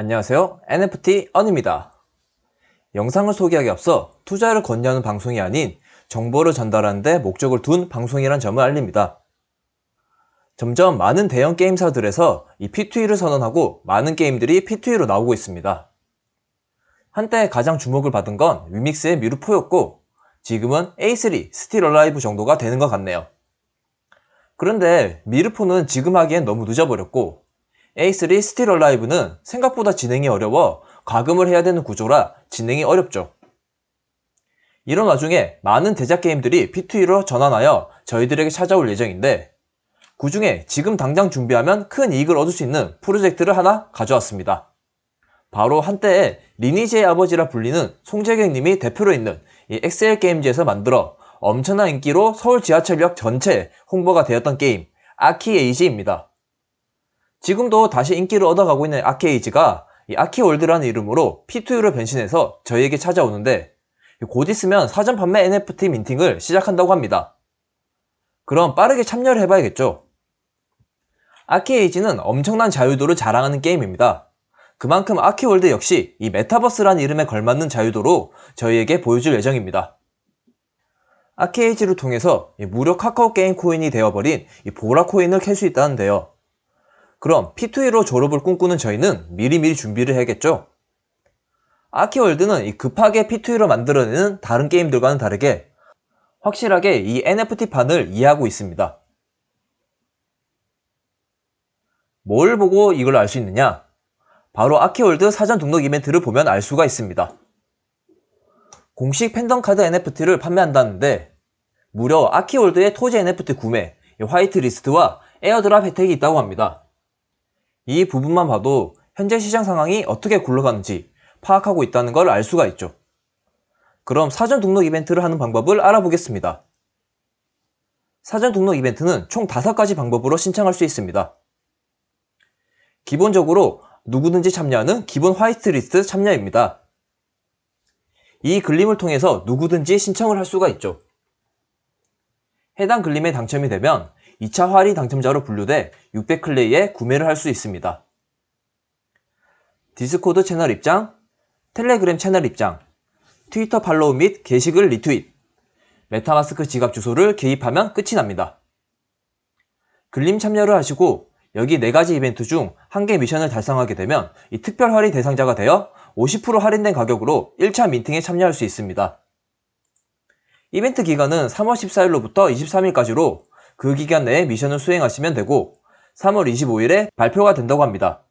안녕하세요. NFT 언입니다. 영상을 소개하기 앞서 투자를 권유하는 방송이 아닌 정보를 전달하는 데 목적을 둔 방송이란 점을 알립니다. 점점 많은 대형 게임사들에서 이 P2E를 선언하고 많은 게임들이 P2E로 나오고 있습니다. 한때 가장 주목을 받은 건 위믹스의 미루포였고 지금은 A3 스틸 얼라이브 정도가 되는 것 같네요. 그런데 미르포는 지금 하기엔 너무 늦어버렸고 A3 스틸 얼라이브는 생각보다 진행이 어려워 과금을 해야 되는 구조라 진행이 어렵죠. 이런 와중에 많은 대작 게임들이 P2E로 전환하여 저희들에게 찾아올 예정인데 그 중에 지금 당장 준비하면 큰 이익을 얻을 수 있는 프로젝트를 하나 가져왔습니다. 바로 한때에 리니지의 아버지라 불리는 송재경 님이 대표로 있는 이 엑셀 게임즈에서 만들어 엄청난 인기로 서울 지하철역 전체에 홍보가 되었던 게임 아키에이지입니다. 지금도 다시 인기를 얻어가고 있는 아키에이지가 이 아키월드라는 이름으로 P2U로 변신해서 저희에게 찾아오는데 곧 있으면 사전 판매 NFT 민팅을 시작한다고 합니다. 그럼 빠르게 참여를 해봐야겠죠. 아키에이지는 엄청난 자유도를 자랑하는 게임입니다. 그만큼 아키월드 역시 이 메타버스라는 이름에 걸맞는 자유도로 저희에게 보여줄 예정입니다. 아키에이지를 통해서 이 무료 카카오 게임 코인이 되어버린 이 보라 코인을 캘 수 있다는데요. 그럼 P2E로 졸업을 꿈꾸는 저희는 미리미리 준비를 해야겠죠? 아키월드는 이 급하게 P2E로 만들어내는 다른 게임들과는 다르게 확실하게 이 NFT판을 이해하고 있습니다. 뭘 보고 이걸 알 수 있느냐? 바로 아키월드 사전 등록 이벤트를 보면 알 수가 있습니다. 공식 팬덤 카드 NFT를 판매한다는데 무려 아키월드의 토지 NFT 구매, 화이트 리스트와 에어드랍 혜택이 있다고 합니다. 이 부분만 봐도 현재 시장 상황이 어떻게 굴러가는지 파악하고 있다는 걸 알 수가 있죠. 그럼 사전 등록 이벤트를 하는 방법을 알아보겠습니다. 사전 등록 이벤트는 총 5가지 방법으로 신청할 수 있습니다. 기본적으로 누구든지 참여하는 기본 화이트리스트 참여입니다. 이 글림을 통해서 누구든지 신청을 할 수가 있죠. 해당 글림에 당첨이 되면 2차 활이 당첨자로 분류돼 600클레이에 구매를 할 수 있습니다. 디스코드 채널 입장, 텔레그램 채널 입장, 트위터 팔로우 및 게시글 리트윗, 메타마스크 지갑 주소를 개입하면 끝이 납니다. 글림 참여를 하시고 여기 4가지 이벤트 중 한 개 미션을 달성하게 되면 이 특별 할인 대상자가 되어 50% 할인된 가격으로 1차 민팅에 참여할 수 있습니다. 이벤트 기간은 3월 14일로부터 23일까지로 그 기간 내에 미션을 수행하시면 되고 3월 25일에 발표가 된다고 합니다.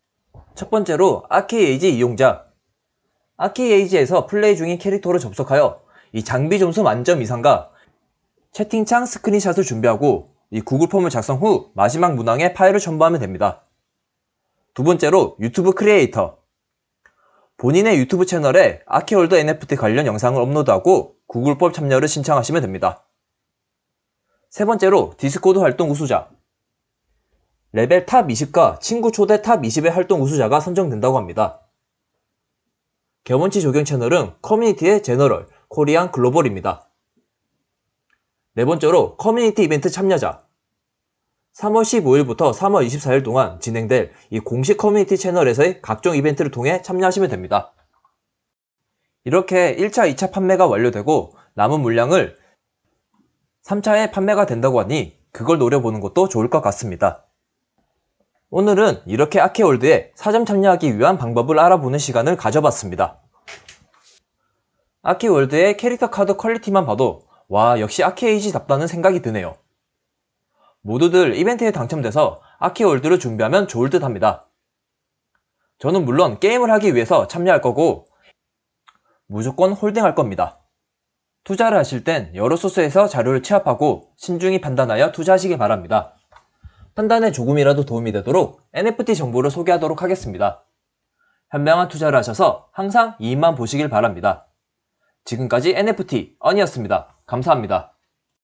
첫 번째로 아키에이지 이용자 아키에이지에서 플레이 중인 캐릭터로 접속하여 이 장비 점수 만점 이상과 채팅창 스크린샷을 준비하고 이 구글 폼을 작성 후 마지막 문항에 파일을 첨부하면 됩니다. 두 번째로 유튜브 크리에이터 본인의 유튜브 채널에 아키월드 NFT 관련 영상을 업로드하고 구글 폼 참여를 신청하시면 됩니다. 세 번째로 디스코드 활동 우수자 레벨 탑 20과 친구 초대 탑 20의 활동 우수자가 선정된다고 합니다. 경험치 조경 채널은 커뮤니티의 제너럴, 코리안 글로벌입니다. 네 번째로 커뮤니티 이벤트 참여자 3월 15일부터 3월 24일 동안 진행될 이 공식 커뮤니티 채널에서의 각종 이벤트를 통해 참여하시면 됩니다. 이렇게 1차, 2차 판매가 완료되고 남은 물량을 3차에 판매가 된다고 하니 그걸 노려보는 것도 좋을 것 같습니다. 오늘은 이렇게 아키월드에 사전 참여하기 위한 방법을 알아보는 시간을 가져봤습니다. 아키월드의 캐릭터 카드 퀄리티만 봐도 와 역시 아키에이지답다는 생각이 드네요. 모두들 이벤트에 당첨돼서 아키월드를 준비하면 좋을 듯 합니다. 저는 물론 게임을 하기 위해서 참여할 거고 무조건 홀딩할 겁니다. 투자를 하실 땐 여러 소스에서 자료를 취합하고 신중히 판단하여 투자하시기 바랍니다. 판단에 조금이라도 도움이 되도록 NFT 정보를 소개하도록 하겠습니다. 현명한 투자를 하셔서 항상 이익만 보시길 바랍니다. 지금까지 NFT 언이었습니다. 감사합니다.